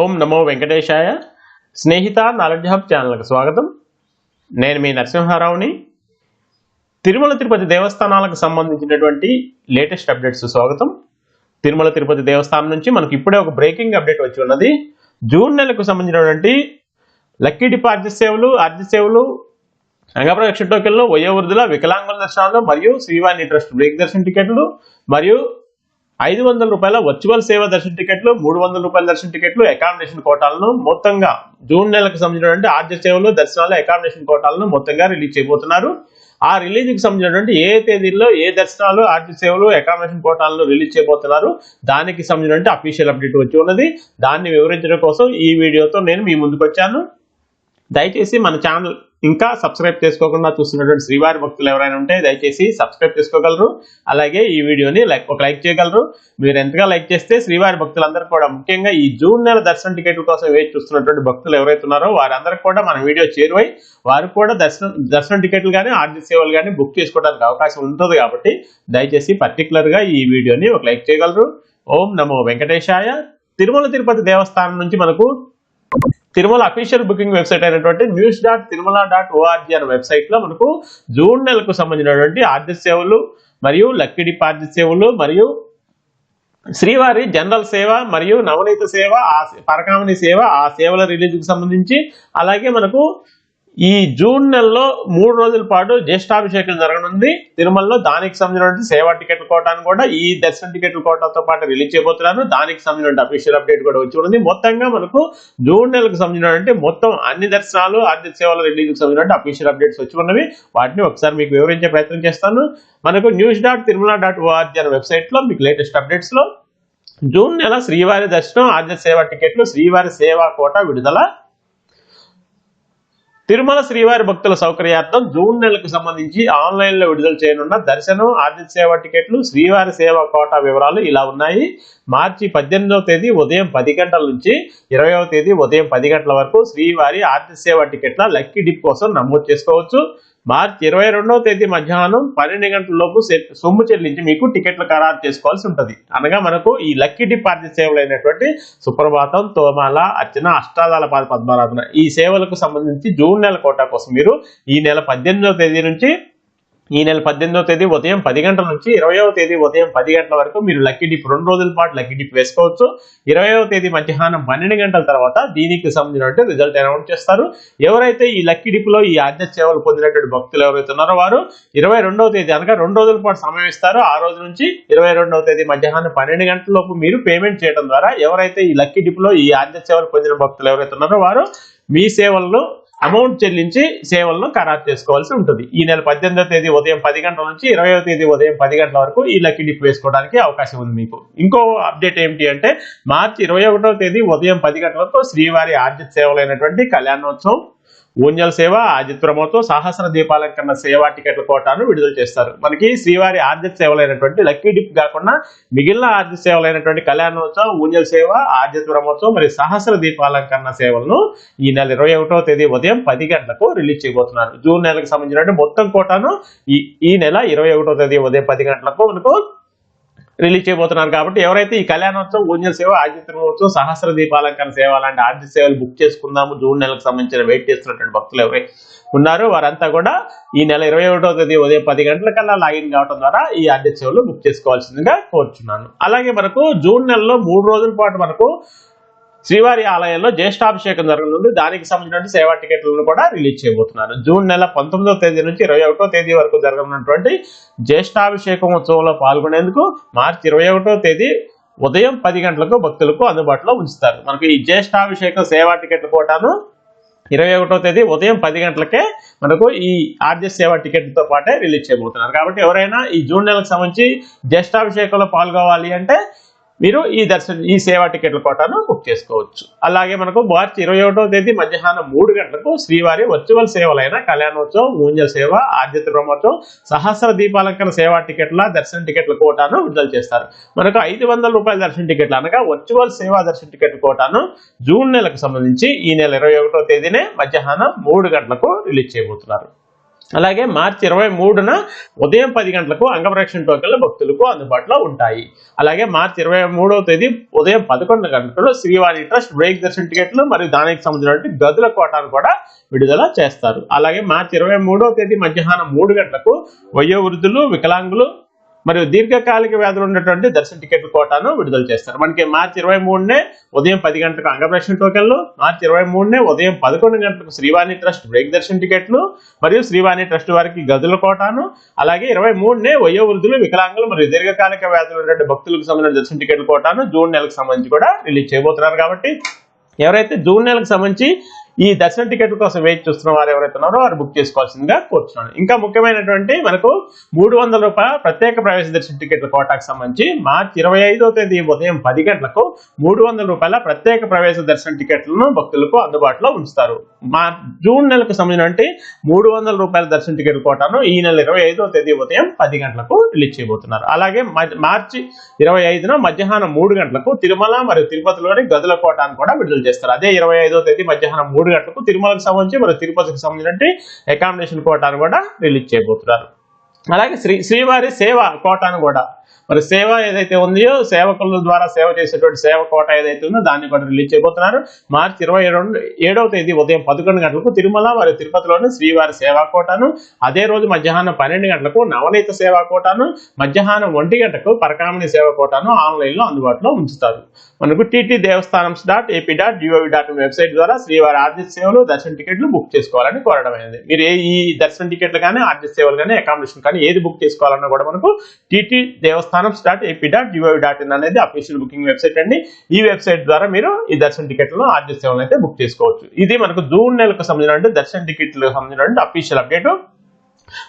ఓం నమో వెంకటేశాయ. Snehitha knowledge hub ఛానల్కి స్వాగతం. నేను మీ నరసింహారావుని. తిరుమల తిరుపతి దేవస్థానాలకు సంబంధించినటువంటి లేటెస్ట్ అప్డేట్స్ స్వాగతం. తిరుమల తిరుపతి దేవస్థానం నుంచి మనకి ఇప్పుడే ఒక బ్రేకింగ్ అప్డేట్ వచ్చి ఉన్నది. జూన్ నెలకు సంబంధించినటువంటి లక్కీ డిప్ ఆర్జీ సేవలు ఆర్జీ సేవలు అంగప్రదక్షిణ టోకెన్లు వయోవృద్ధుల వికలాంగుల దర్శనాలు మరియు శ్రీవాణి ట్రస్ట్ బ్రేక్ దర్శన టికెట్లు మరియు ఐదు వందల రూపాయల వర్చువల్ సేవ దర్శన టికెట్లు మూడు వందల రూపాయల దర్శన టికెట్లు అకామిడేషన్ కోటాలను మొత్తంగా జూన్ నెలకు సంబంధించినటువంటి ఆర్జ సేవలు దర్శనాలు అకామిడేషన్ కోటాలను మొత్తంగా రిలీజ్ చేయబోతున్నారు. ఆ రిలీజ్కి సంబంధించినటువంటి ఏ తేదీల్లో ఏ దర్శనాలు ఆర్థిక సేవలు అకామిడేషన్ కోటాలను రిలీజ్ చేయబోతున్నారు దానికి సంబంధించినటువంటి అఫీషియల్ అప్డేట్ వచ్చి ఉన్నది. దాన్ని వివరించడం కోసం ఈ వీడియోతో నేను మీ ముందుకు వచ్చాను. దయచేసి మన ఛానల్ ఇంకా సబ్స్క్రైబ్ చేసుకోకుండా చూస్తున్నటువంటి శ్రీవారి భక్తులు ఎవరైనా ఉంటే దయచేసి సబ్స్క్రైబ్ చేసుకోగలరు. అలాగే ఈ వీడియోని లైక్ ఒక లైక్ చేయగలరు. మీరు ఎంతగా లైక్ చేస్తే శ్రీవారి భక్తులందరూ కూడా ముఖ్యంగా ఈ జూన్ నెల దర్శన టికెట్ల కోసం వేచి చూస్తున్నటువంటి భక్తులు ఎవరైతే ఉన్నారో వారందరికీ కూడా మన వీడియో చేరువై వారు కూడా దర్శనం దర్శన టికెట్లు కానీ ఆర్జీ సేవలు కానీ బుక్ చేసుకోవడానికి అవకాశం ఉంటుంది కాబట్టి దయచేసి పర్టికులర్గా ఈ వీడియోని ఒక లైక్ చేయగలరు. ఓం నమో వెంకటేశాయ. తిరుమల తిరుపతి దేవస్థానం నుంచి మనకు తిరుమల అఫీషియల్ బుకింగ్ వెబ్సైట్ అయినటువంటి news dot Tirumala dot ORG అనే వెబ్సైట్లో మనకు జూన్ నెలకు సంబంధించినటువంటి ఆర్థిక సేవలు మరియు లక్కిడి డిప్ సేవలు మరియు శ్రీవారి జనరల్ సేవ మరియు నవనీత సేవ ఆ పరకామణి సేవ ఆ సేవల రిలీజ్కి సంబంధించి అలాగే మనకు ఈ జూన్ నెలలో మూడు రోజుల పాటు జ్యేష్ఠాభిషేకం జరగనుంది. తిరుమలలో దానికి సంబంధించిన సేవా టికెట్ల కోటాను కూడా ఈ దర్శన టికెట్ల కోటాతో పాటు రిలీజ్ చేయబోతున్నారు. దానికి సంబంధించిన అఫీషియల్ అప్డేట్ కూడా వచ్చి ఉంది. మొత్తంగా మనకు జూన్ నెలకు సంబంధించినటువంటి మొత్తం అన్ని దర్శనాలు అన్ని సేవల రిలీజ్కి సంబంధించిన అఫీషియల్ అప్డేట్స్ వచ్చి ఉన్నవి. వాటిని ఒకసారి మీకు వివరించే ప్రయత్నం చేస్తాను. మనకు news dot Tirumala dot ORG అనే వెబ్సైట్లో మీకు లేటెస్ట్ అప్డేట్స్లో జూన్ నెల శ్రీవారి దర్శనం ఆద్య సేవ టికెట్లు శ్రీవారి సేవా కోట విడుదల తిరుమల శ్రీవారి భక్తుల సౌకర్యార్థం జూన్ నెలకు సంబంధించి ఆన్లైన్లో విడుదల చేయనున్న దర్శనం ఆర్థిక సేవ టికెట్లు శ్రీవారి సేవ కోటా వివరాలు ఇలా ఉన్నాయి. మార్చి పద్దెనిమిదవ తేదీ ఉదయం పది గంటల నుంచి ఇరవైవ తేదీ ఉదయం పది గంటల వరకు శ్రీవారి ఆర్థిక సేవ టికెట్ల లక్కీ డిప్ కోసం నమోదు చేసుకోవచ్చు. మార్చి ఇరవై రెండవ తేదీ మధ్యాహ్నం పన్నెండు గంటల లోపు సొమ్ము చెల్లించి మీకు టికెట్లు ఖరారు చేసుకోవాల్సి ఉంటుంది. అనగా మనకు ఈ లక్కీ డిపార్టీ సేవలు అయినటువంటి సుప్రభాతం తోమాల అర్చన అష్టాదాల పాద పద్మారాధన ఈ సేవలకు సంబంధించి జూన్ నెల కోటా కోసం మీరు ఈ నెల పద్దెనిమిదవ తేదీ నుంచి ఈ నెల పద్దెనిమిదవ తేదీ ఉదయం పది గంటల నుంచి ఇరవయవ తేదీ ఉదయం పది గంటల వరకు మీరు లక్కీ డిప్ రెండు రోజుల పాటు లక్కీ డిప్ వేసుకోవచ్చు. ఇరవయవ తేదీ మధ్యాహ్నం పన్నెండు గంటల తర్వాత దీనికి సంబంధించిన రిజల్ట్ అనౌన్స్ చేస్తారు. ఎవరైతే ఈ లక్కీ డిప్లో ఈ ఆజ్ఞ సేవలు పొందినటువంటి భక్తులు ఎవరైతే ఉన్నారో వారు ఇరవై రెండవ తేదీ అనగా రెండు రోజుల పాటు సమయం ఇస్తారు. ఆ రోజు నుంచి ఇరవై రెండవ తేదీ మధ్యాహ్నం పన్నెండు గంటల లోపు మీరు పేమెంట్ చేయడం ద్వారా ఎవరైతే ఈ లక్కీ డిప్లో ఈ ఆజ్ఞ సేవలు పొందిన భక్తులు ఎవరైతే ఉన్నారో వారు మీ సేవలను అమౌంట్ చెల్లించి సేవలను ఖరారు చేసుకోవాల్సి ఉంటుంది. ఈ నెల పద్దెనిమిదవ తేదీ ఉదయం పది గంటల నుంచి ఇరవయో తేదీ ఉదయం పది గంటల వరకు ఈ లక్కీ డిప్ వేసుకోవడానికి అవకాశం ఉంది మీకు. ఇంకో అప్డేట్ ఏమిటి అంటే మార్చి ఇరవై ఒకటో తేదీ ఉదయం పది గంటల వరకు శ్రీవారి ఆర్జిత సేవలైనటువంటి కళ్యాణోత్సవం ఊంజల్ సేవ ఆజిత్ ప్రమోతో సహస్ర దీపాలంకరణ సేవా టికెట్ల కోటాను విడుదల చేస్తారు. మనకి శ్రీవారి ఆర్జిత సేవలైనటువంటి లక్కీ డిప్ కాకుండా మిగిలిన ఆర్జిత సేవలైనటువంటి కళ్యాణోత్సవం ఊంజల్ సేవ ఆదిత్య ప్రమోత్సవం మరి సహస్ర దీపాలంకరణ సేవలను ఈ నెల ఇరవై ఒకటో తేదీ ఉదయం పది గంటలకు రిలీజ్ చేయబోతున్నారు. జూన్ నెలకు సంబంధించినటువంటి మొత్తం కోటాను ఈ ఈ నెల ఇరవై ఒకటో తేదీ ఉదయం పది గంటలకు మనకు రిలీజ్ చేయబోతున్నారు కాబట్టి ఎవరైతే ఈ కళ్యాణోత్సవం ఊంజల్ సేవ ఆదిత్యోత్సవం సహస్ర దీపాలంకరణ సేవ లాంటి ఆర్థిక సేవలు బుక్ చేసుకుందాము జూన్ నెలకు సంబంధించిన వెయిట్ చేస్తున్నటువంటి భక్తులు ఎవరై ఉన్నారో వారంతా కూడా ఈ నెల ఇరవై ఒకటో తేదీ ఉదయం పది గంటల కల్లా లాగిన్ కావడం ద్వారా ఈ ఆర్థిక సేవలు బుక్ చేసుకోవాల్సిందిగా కోరుచున్నాను. అలాగే మనకు జూన్ నెలలో మూడు రోజుల పాటు మనకు శ్రీవారి ఆలయంలో జ్యేష్ఠాభిషేకం జరగనుంది. దానికి సంబంధించిన సేవా టికెట్లను కూడా రిలీజ్ చేయబోతున్నారు. జూన్ నెల పంతొమ్మిదవ తేదీ నుంచి ఇరవై ఒకటో తేదీ వరకు జరగనున్నటువంటి జ్యేష్ఠాభిషేకం ఉత్సవంలో పాల్గొనేందుకు మార్చి ఇరవై ఒకటో తేదీ ఉదయం పది గంటలకు భక్తులకు అందుబాటులో ఉంచుతారు. మనకు ఈ జ్యేష్ఠాభిషేకం సేవా టికెట్ల కోటాను ఇరవై ఒకటో తేదీ ఉదయం పది గంటలకే మనకు ఈ ఆర్జెస్ సేవ టికెట్తో పాటే రిలీజ్ చేయబోతున్నారు. కాబట్టి ఎవరైనా ఈ జూన్ నెలకు సంబంధించి జ్యేష్ఠాభిషేకంలో పాల్గొవాలి అంటే మీరు ఈ దర్శన ఈ సేవా టికెట్ల కోటాను బుక్ చేసుకోవచ్చు. అలాగే మనకు మార్చి ఇరవై ఒకటో తేదీ మధ్యాహ్నం మూడు గంటలకు శ్రీవారి వర్చువల్ సేవలైన కళ్యాణోత్సవం మూంజల సేవ ఆద్యత బ్రహ్మోత్సవం సహస్ర దీపాలంకరణ సేవా టికెట్ల దర్శన టికెట్ల కోటాను విడుదల చేస్తారు. మనకు ఐదు వందల రూపాయల దర్శన టికెట్లు అనగా వర్చువల్ సేవా దర్శన టికెట్ల కోటాను జూన్ నెలకు సంబంధించి ఈ నెల ఇరవై ఒకటో తేదీనే మధ్యాహ్నం మూడు గంటలకు రిలీజ్ చేయబోతున్నారు. అలాగే మార్చి ఇరవై మూడున ఉదయం పది గంటలకు అంగప్రక్షణ టోకెన్లు భక్తులకు అందుబాటులో ఉంటాయి. అలాగే మార్చి ఇరవై మూడవ తేదీ ఉదయం పదకొండు గంటలు శ్రీవారి ట్రస్ట్ బ్రేక్ దర్శన టికెట్లు మరియు దానికి సంబంధించిన గదుల కోటాను కూడా విడుదల చేస్తారు. అలాగే మార్చి ఇరవై మూడవ తేదీ మధ్యాహ్నం మూడు గంటలకు వయో వృద్ధులు వికలాంగులు మరియు దీర్ఘకాలిక వ్యాధులు ఉన్నటువంటి దర్శన టికెట్ కోటాను విడుదల చేస్తారు. మనకి మార్చి ఇరవై మూడునే ఉదయం పది గంటలకు అంగప్రక్షణ టోకెన్లు మార్చి ఇరవై మూడునే ఉదయం పదకొండు గంటలకు శ్రీవాణి ట్రస్ట్ బ్రేక్ దర్శన టికెట్లు మరియు శ్రీవాణి ట్రస్ట్ వారికి గదుల కోటాను అలాగే ఇరవై మూడునే వయో వృద్ధులు వికలాంగులు మరియు దీర్ఘకాలిక వ్యాధులు ఉన్నటువంటి భక్తులకు సంబంధించిన దర్శన టికెట్లు కోటాను జూన్ నెలకు సంబంధించి కూడా రిలీజ్ చేయబోతున్నారు కాబట్టి ఎవరైతే జూన్ నెలకు సంబంధించి ఈ దర్శన టికెట్ కోసం వెయిట్ చూస్తున్న వారు ఎవరైతే ఉన్నారో వారు బుక్ చేసుకోవాల్సిందిగా కోరుతున్నాను ఇంకా ముఖ్యమైనటువంటి మనకు మూడు వందల రూపాయల ప్రత్యేక ప్రవేశ దర్శన టికెట్ల కోటాకు సంబంధించి మార్చి ఇరవై ఐదో తేదీ ఉదయం పది గంటలకు మూడు వందల రూపాయల ప్రత్యేక ప్రవేశ దర్శన టికెట్లను భక్తులకు అందుబాటులో ఉంచుతారు. మా జూన్ నెలకు సంబంధించి మూడు వందల రూపాయల దర్శన టికెట్ కోటాను ఈ నెల ఇరవై ఐదో తేదీ ఉదయం పది గంటలకు రిలీజ్ చేయబోతున్నారు. అలాగే మార్చి ఇరవై ఐదున మధ్యాహ్నం మూడు గంటలకు తిరుమల మరియు తిరుపతిలోని గదుల కోటాను కూడా విడుదల చేస్తారు. అదే ఇరవై ఐదో తేదీ మధ్యాహ్నం మూడు గంటలకు తిరుమలకు సంబంధించి మరియు తిరుపతికి సంబంధించి అకామిడేషన్ కోటాను కూడా రిలీజ్ చేయబోతున్నారు. అలాగే శ్రీ శ్రీవారి సేవ కోటాను కూడా మరి సేవ ఏదైతే ఉందో సేవకుల ద్వారా సేవ చేసేటువంటి సేవ కోట ఏదైతే ఉందో దాన్ని కూడా రిలీజ్ చేయబోతున్నారు. మార్చి ఇరవై రెండు ఏడవ తేదీ ఉదయం పదకొండు గంటలకు తిరుమల మరియు తిరుపతిలోని శ్రీవారి సేవా కోటాను అదే రోజు మధ్యాహ్నం పన్నెండు గంటలకు నవనీత సేవా కోటాను మధ్యాహ్నం ఒంటి గంటకు పరకామణి సేవ కోటాను ఆన్లైన్లో అందుబాటులో ఉంచుతారు. మనకు TT Devasthanam dot AP dot GOV dot website ద్వారా శ్రీవారి ఆర్జిత సేవలు దర్శన టికెట్లు బుక్ చేసుకోవాలని కోరడం మీరు ఏ ఈ దర్శన టికెట్లు కానీ ఆర్జిత సేవలు కానీ అకామిడేషన్ కానీ ఏది బుక్ చేసుకోవాలన్నా కూడా మనకు TT Devasthanam dot AP dot GOV dot in అనేది అఫీషియల్ బుకింగ్ వెబ్సైట్ అండి. ఈ వెబ్సైట్ ద్వారా మీరు ఈ దర్శన టికెట్లను ఆర్జిత సేవలు అయితే బుక్ చేసుకోవచ్చు. ఇది మనకు జూన్ నెలకు సంబంధించిన దర్శన టికెట్లకు సంబంధించిన అఫీషియల్ అప్డేట్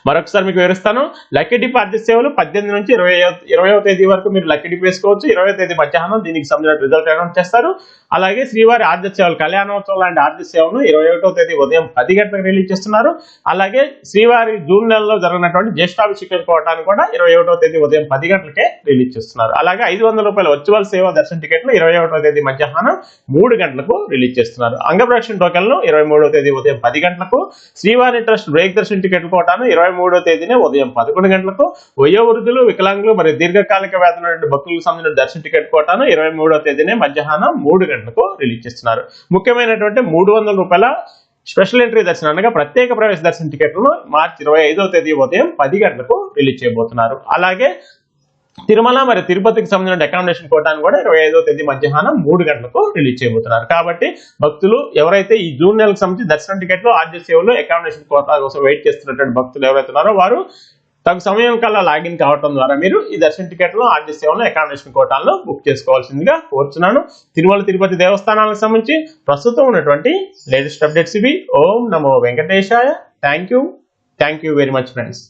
మరొకసారి మీకు వివరిస్తాను. లక్కీ డిప్ సేవలు పద్దెనిమిది నుంచి ఇరవై ఇరవై తేదీ వరకు మీరు లక్కీ డిప్ వేసుకోవచ్చు. ఇరవై తేదీ మధ్యాహ్నం దీనికి సంబంధించిన రిజల్ట్ అనౌన్స్ చేస్తారు. అలాగే శ్రీవారి ఆర్జిత సేవలు కళ్యాణోత్సవం లాంటి ఆర్థిక సేవను ఇరవై ఒకటో తేదీ ఉదయం పది గంటలకు రిలీజ్ చేస్తున్నారు. అలాగే శ్రీవారి జూన్ నెలలో జరిగినటువంటి జ్యేష్ఠాభిషేకం కోవటాన్ని కూడా ఇరవై ఒకటో తేదీ ఉదయం పది గంటలకే రిలీజ్ చేస్తున్నారు. అలాగే ఐదు వందల రూపాయల వర్చువల్ సేవ దర్శన టికెట్లు ఇరవై ఒకటో తేదీ మధ్యాహ్నం మూడు గంటలకు రిలీజ్ చేస్తున్నారు. అంగప్రదక్షిణ టోకెన్లు ఇరవై మూడో తేదీ ఉదయం పది గంటలకు. శ్రీవారి ట్రస్ట్ బ్రేక్ దర్శన టికెట్లు కోటాను ఇరవై మూడో తేదీనే ఉదయం పదకొండు గంటలకు వయోవృద్ధులు వికలాంగులు మరియు దీర్ఘకాలిక వ్యాధులు భక్తులకు సంబంధించిన దర్శన టికెట్ కోటాను ఇరవై మూడో తేదీనే మధ్యాహ్నం మూడు గంటలకు రిలీజ్ చేస్తున్నారు. ముఖ్యమైనటువంటి మూడు వందల రూపాయల స్పెషల్ ఎంట్రీ దర్శనం అనగా ప్రత్యేక ప్రవేశ దర్శన టికెట్లను మార్చి ఇరవై ఐదో తేదీ ఉదయం పది గంటలకు రిలీజ్ చేయబోతున్నారు. అలాగే తిరుమల మరి తిరుపతికి సంబంధించిన అకామిడేషన్ కోటాను కూడా ఇరవై ఐదో తేదీ మధ్యాహ్నం మూడు గంటలకు రిలీజ్ చేయబోతున్నారు. కాబట్టి భక్తులు ఎవరైతే ఈ జూన్ నెలకు సంబంధించి దర్శనం టికెట్లు ఆర్జీ సేవలు అకామిడేషన్ కోటా కోసం వెయిట్ చేస్తున్నటువంటి భక్తులు ఎవరైతే ఉన్నారో వారు తగు సమయం కల్లా లాగిన్ కావడం ద్వారా మీరు ఈ దర్శన టికెట్లు ఆర్జీ సేవలను అకామిడేషన్ కోటాలను బుక్ చేసుకోవాల్సిందిగా కోరుచున్నాను. తిరుమల తిరుపతి దేవస్థానాలకు సంబంధించి ప్రస్తుతం ఉన్నటువంటి లేటెస్ట్ అప్డేట్స్ ఇవి. ఓం నమో వెంకటేశాయ. Thank you thank you very much friends